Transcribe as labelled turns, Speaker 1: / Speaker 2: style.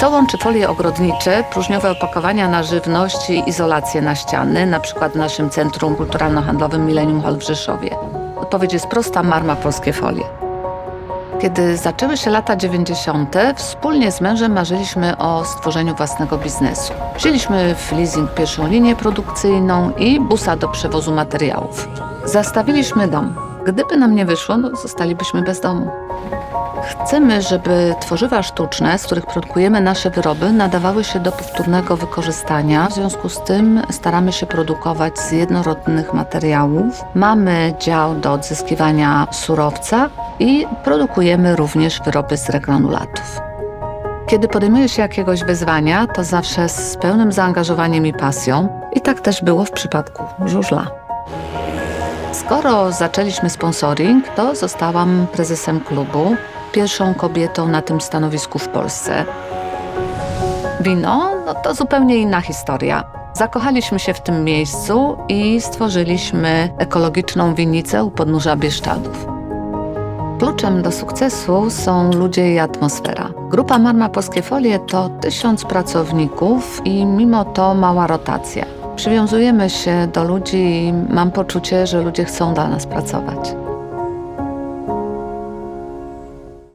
Speaker 1: Co łączy folie ogrodnicze, próżniowe opakowania na żywność i izolację na ściany, na przykład w naszym Centrum Kulturalno-Handlowym Millennium Hall w Rzeszowie? Odpowiedź jest prosta, Marma Polskie Folie. Kiedy zaczęły się lata 90., wspólnie z mężem marzyliśmy o stworzeniu własnego biznesu. Wzięliśmy w leasing pierwszą linię produkcyjną i busa do przewozu materiałów. Zastawiliśmy dom. Gdyby nam nie wyszło, no, zostalibyśmy bez domu. Chcemy, żeby tworzywa sztuczne, z których produkujemy nasze wyroby, nadawały się do powtórnego wykorzystania. W związku z tym staramy się produkować z jednorodnych materiałów. Mamy dział do odzyskiwania surowca i produkujemy również wyroby z regranulatów. Kiedy podejmuje się jakiegoś wyzwania, to zawsze z pełnym zaangażowaniem i pasją. I tak też było w przypadku żużla. Skoro zaczęliśmy sponsoring, to zostałam prezesem klubu, pierwszą kobietą na tym stanowisku w Polsce. Wino no to zupełnie inna historia. Zakochaliśmy się w tym miejscu i stworzyliśmy ekologiczną winnicę u podnóża Bieszczadów. Kluczem do sukcesu są ludzie i atmosfera. Grupa Marma Polskie Folie to tysiąc pracowników i mimo to mała rotacja. Przywiązujemy się do ludzi i mam poczucie, że ludzie chcą dla nas pracować.